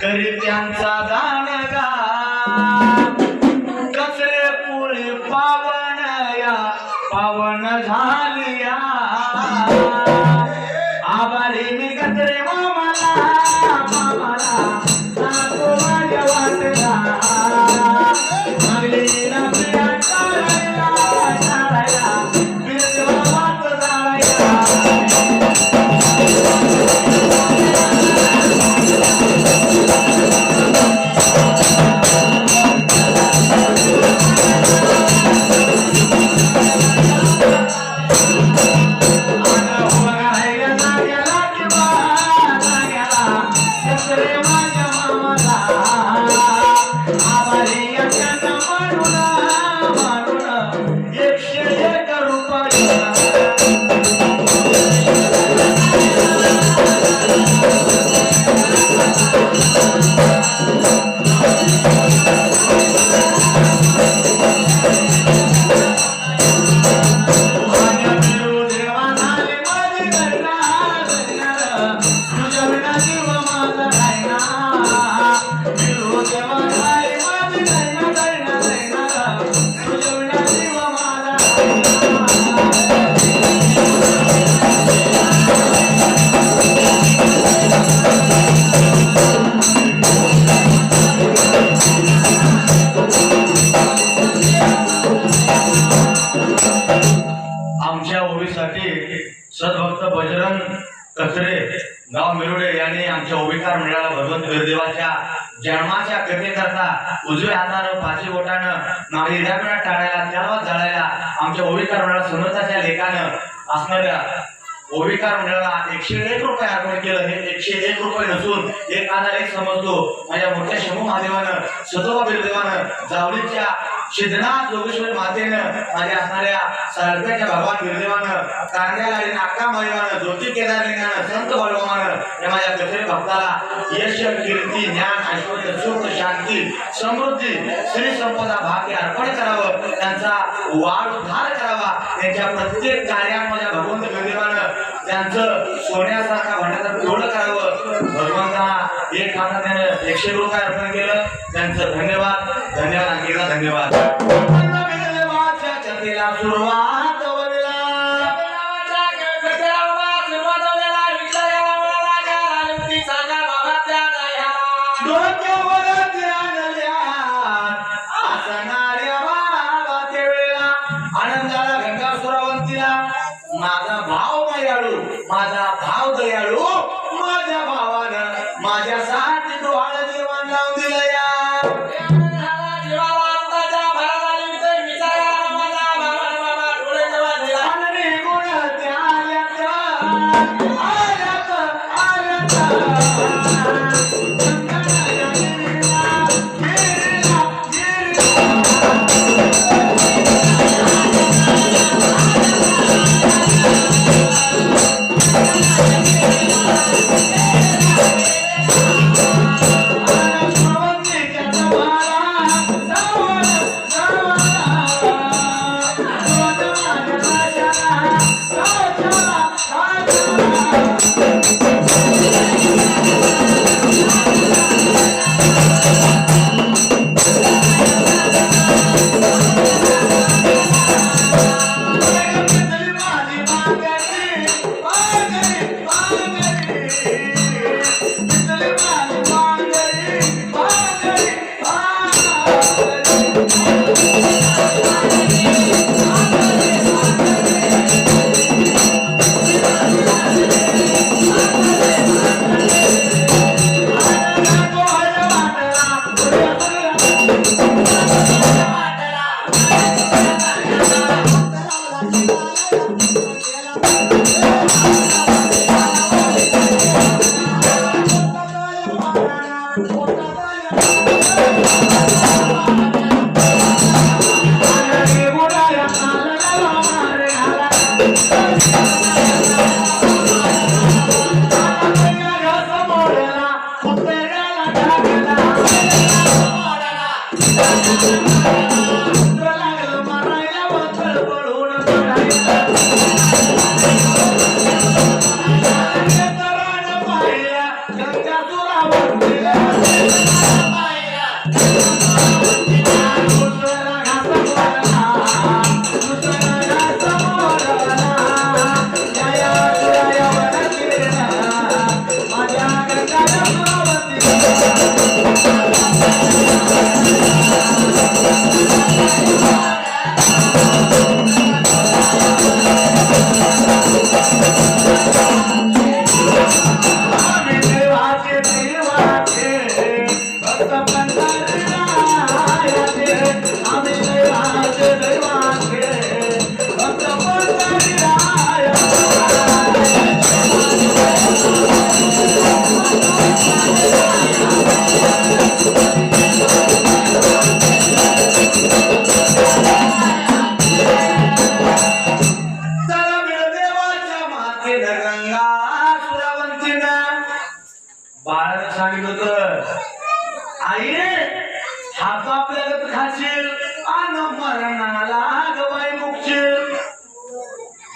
करी त्यांचा Ah! बजरंग कचरे गाव मिरुडे यांनी आमच्या ओबीकार मंडळाला भगवंत गुरुदेवाच्या जन्माच्या कथेकरता उजव्या हातानं फाशी बोटानं मागे हिरापिणा टाळायला त्यावर जाळायला आमच्या ओबीकार मंडळाला समर्थाच्या लेखानं असणाऱ्या ओबीकार मंडळाला एकशे एक रुपये अर्पण केलं. हे एकशे एक रुपये नसून एक हजार एक समजतो. माझ्या मोठ्या शंभू महादेवानं सदोबा बिरदेवानं जावळीच्या सिद्धनाथ जोगेश्वर मातेनं माझ्या असणाऱ्या सारख्याच्या भगवान गिरदेवानं कांद्याला आणि नाका महादेवानं ज्योती केदारलिंगानं संत भगवानं या माझ्या कथेरी भक्ताला यश कीर्ती ज्ञान ऐश्वर सुख शांती समृद्धी श्री संपदा भाग्य अर्पण करावं त्यांचा वाढ उद्धार करावा त्यांच्या प्रत्येक कार्यात माझ्या भगवंत गुरुदेवानं त्यांचं सोन्यासारखा भांड्याचा तोड करावं भगवंत एक हातात त्यानं एकशे लोक अर्पण केलं. त्यांचं धन्यवाद. धन्यवाद आणखी धन्यवाद. सुरुवात.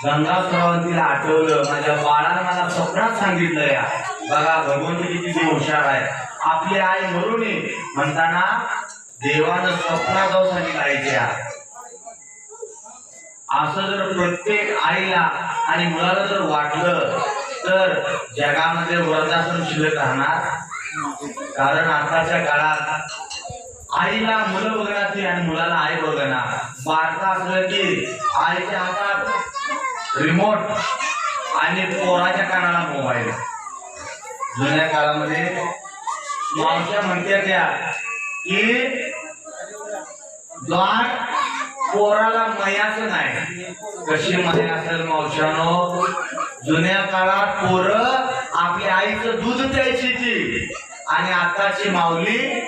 गंगा सुरावंतीला आठवलं. माझ्या बाळानं मला स्वप्नात सांगितलं या. बघा भगवंत किती हुशार आहे. आपली आई मरून ये. म्हणताना देवानं स्वप्नात जाऊ सांगितलं आईच्या असं जर प्रत्येक आईला आणि मुलाला जर वाटलं तर जगामध्ये वृद्धाश्रम शिल्लक राहणार. कारण आताच्या काळात आईला मुलं बघणार आणि मुलाला आई बघणार. बारका असलं की आईच्या हातात रिमोट आणि पोराच्या कानाला मोबाईल जुन्या काळामध्ये मावश्या म्हणत्या त्या की द्वार पोराला मयाच नाही. कशी मया असेल मावशानो जुन्या काळात पोरं आपल्या आईचं दूध प्यायची ती. आणि आताची माऊली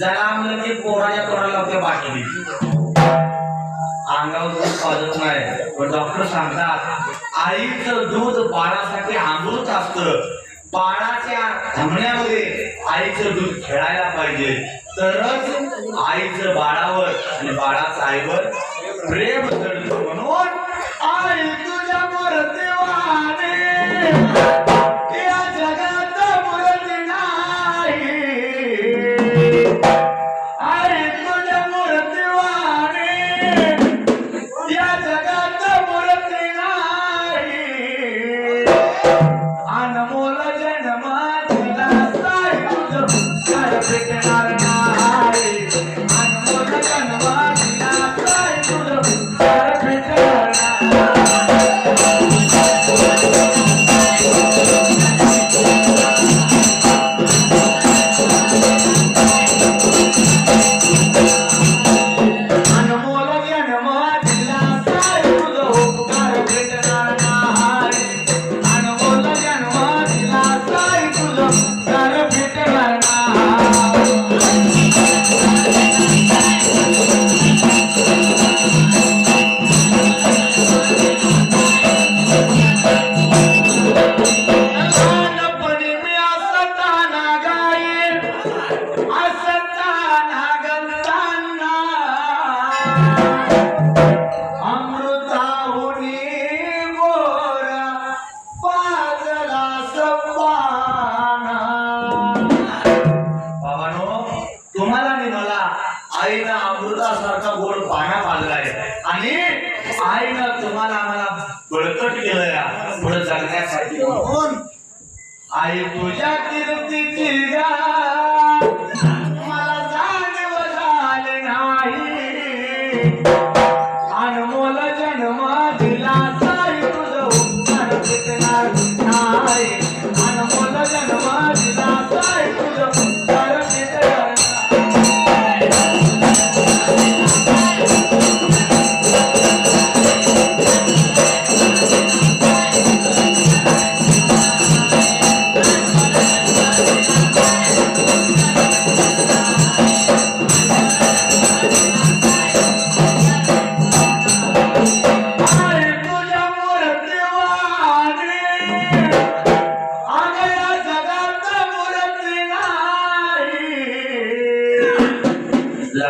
जरा म्हणलं की पोराच्या पोराला लावते बाटली. अंगावर दूध पाजत नाही. पण डॉक्टर सांगतात आईचं दूध बाळासाठी अमृत असतं. बाळाच्या धमण्यामध्ये आईचं दूध खेळायला पाहिजे. तरच आईचं बाळावर आणि बाळाचं आईवर प्रेम म्हणून आई तुझ्या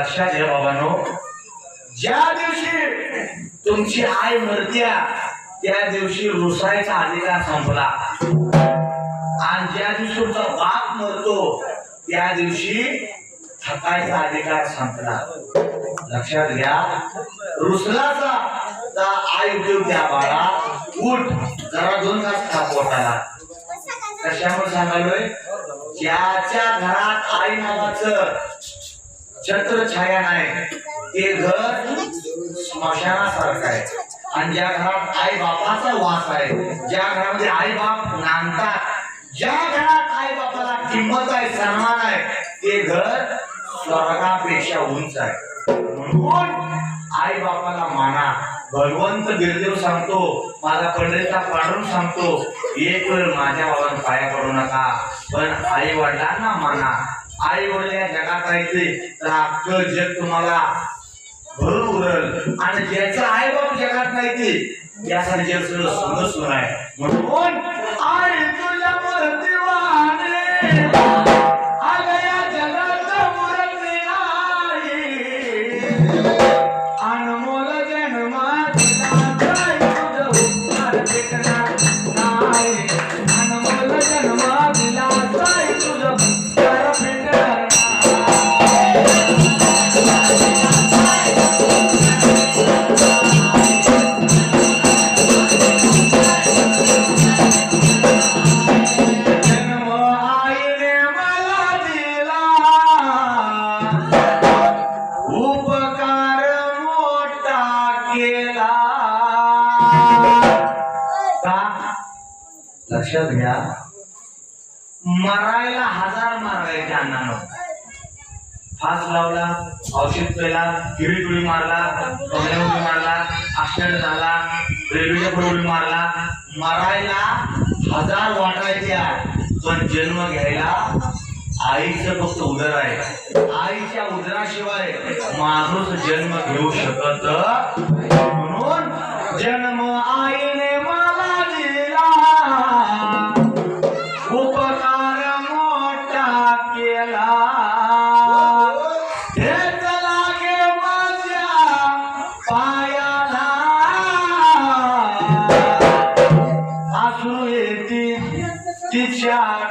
लक्षात घ्या बाबानो. ज्या दिवशी तुमची आई मरत्या त्या दिवशी रुसायचा अधिकार संपला. आणि ज्या दिवशी तुमचा बाप मरतो त्या दिवशी थकायचा अधिकार संपला. लक्षात घ्या. रुसलाचा आई उद्योग द्या बाळा. उठ जरा दोन तास खा पोटाला. कशामुळे सांगालोय? ज्याच्या घरात आई नावाचं छत्र छाया नाही. ते घर स्मशानासारखं आहे. आणि ज्या घरात आई बापाचा वास आहे ज्या घरामध्ये आई बाप नांदतात ज्या घरात आई बापाला किंमत आहे सन्मान आहे ते घर स्वर्गापेक्षा उंच आहे. म्हणून आई बापाला माना भगवंत गिरदेव सांगतो माझा पंडितचा पाडून सांगतो एक वेळ माझ्या बाबांना पाया पडू नका पण आई वडिलांना माना आई वडील या जगात राहायचे तर अख्खं जग तुम्हाला भरून उरल. आणि ज्याचं आहे बाप जगात नाही ते यासाठी जग सगळं सुंदर सुन आहे. म्हणून आई तुझ्या लक्षात घ्या. मरायला हजार मारायचे अण्णानं फास लावला औषध पेला हिरी उडी मारला कमऱ्या उडी मारला ऍक्सिडेंट झाला रेल्वेच्या पुढे उडी मारला. मरायला हजार वाटायच्या पण जन्म घ्यायला आईचं फक्त उदर आहे. आईच्या उदराशिवाय माणूस जन्म घेऊ शकत म्हणून जन्म shine.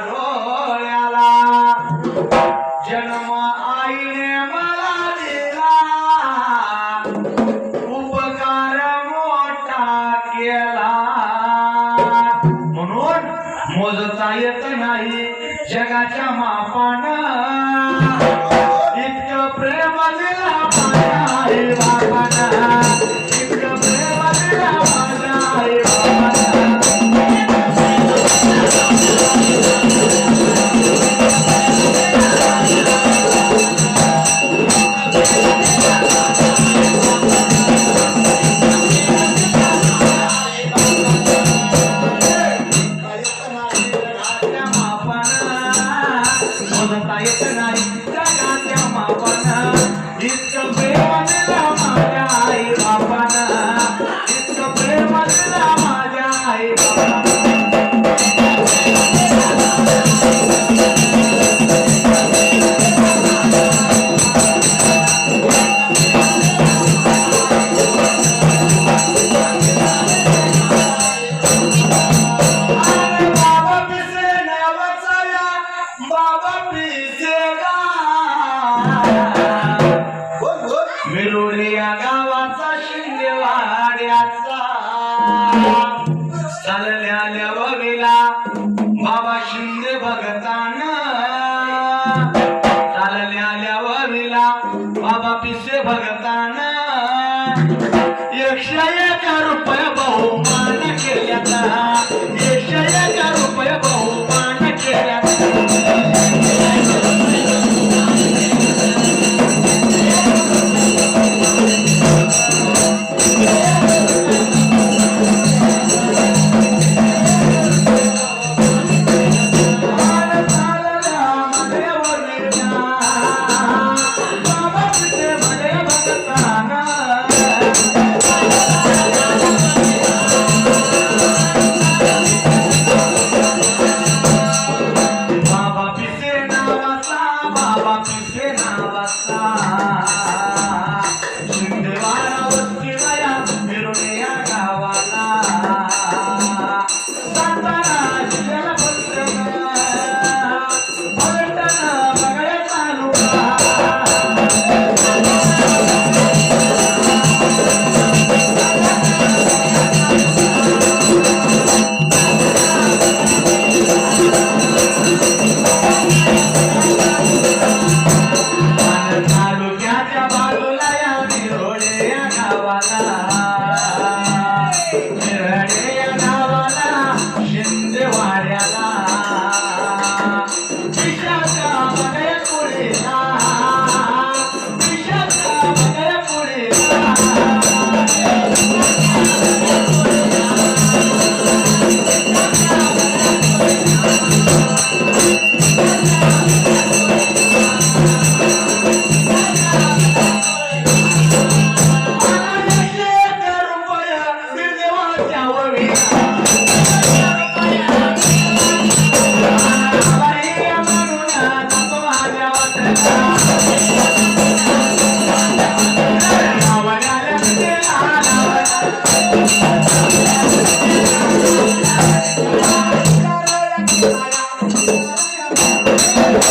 Thank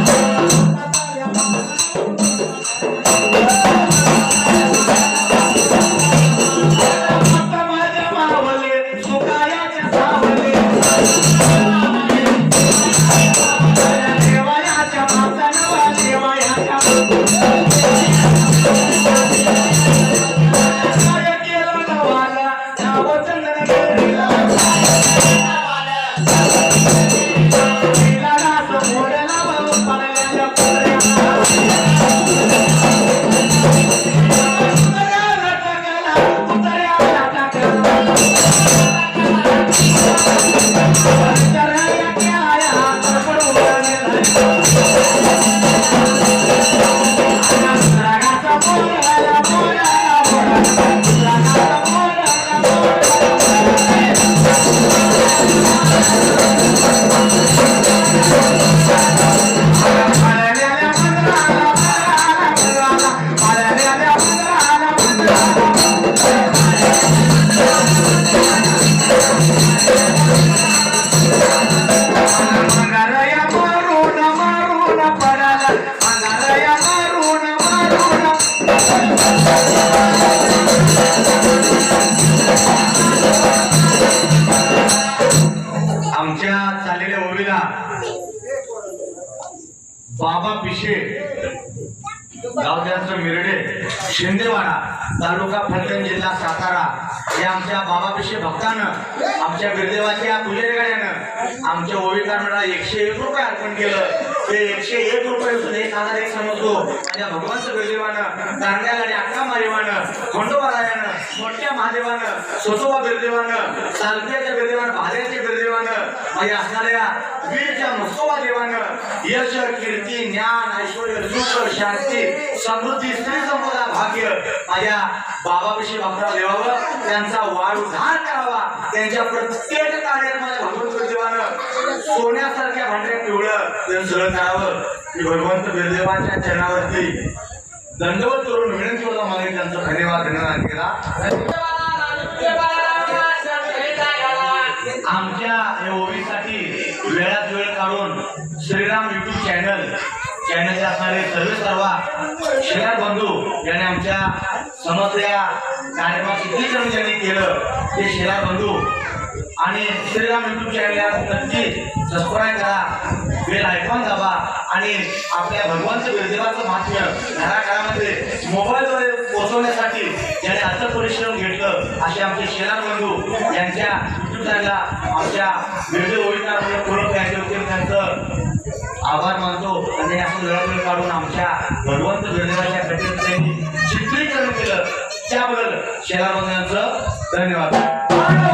you. आमच्या चाललेल्या ओळीला बाबा पिशे गावद्याचं मिरडे शिंदेवाडा तालुका फलटण जिल्हा सातारा या आमच्या बाबा भक्तानं आमच्या बिरदेवाच्या पुजारीगाड्यानं आमच्या ओविकांना एकशे एक रुपये अर्पण केलं. ते एकशे एक रुपये सुद्धा एक हजार एक समजतो माझ्या भगवंत बिरदेवानं दांड्या गाडी अक्का महादेवानं खंडोबारायानं मोठ्या महादेवानं सोतोबा बिरदेवानं सालक्याच्या बिरदेवानं भाल्याच्या बिरदेवानं माझ्या असणाऱ्या वीरच्या मस्तोबा देवानं यश कीर्ती ज्ञान ऐश्वर सुख शांती समृद्धी स्त्री संपदा भाग्य माझ्या बाबाविषयी भक्ताला देवावं त्यांचा वाढ करावा. त्यांच्या प्रत्येक कार्यात माझ्या भगवंत देवानं सोन्यासारख्या भांड्यात पिवळं त्यांचं करावं. मी भगवंत बिरदेवाच्या चरणावरती दंडवत करून विनंती होता मला त्यांचा धन्यवाद धन्यवाद केला. आमच्या या ओवीसाठी वेळात वेळ काढून श्रीराम युट्यूब चॅनल चॅनलचे असणारे सर्व सर्व शेणार बंधू यांनी आमच्या समस्या कार्यक्रमात किती जण ज्यांनी केलं ते शेणार बंधू आणि श्रीराम युट्यूब चॅनल नक्की सबस्क्राईब करा बेल आयकॉन दाबा आणि आपल्या भगवानचं विरदेवाचं महात्म्य घराघरामध्ये मोबाईलद्वारे पोहोचवण्यासाठी ज्याने असं परिश्रम घेतलं असे आमचे शेलार बंधू यांच्या आमच्या बिरदे ओळीकार पूर्ण त्यांचे होते त्यांचं आभार मानतो आणि असं वेळ काढून आमच्या भगवंत बिरदेवाच्या घटनेचं चित्रीकरण केलं. त्याबद्दल शेलार धन्यवाद.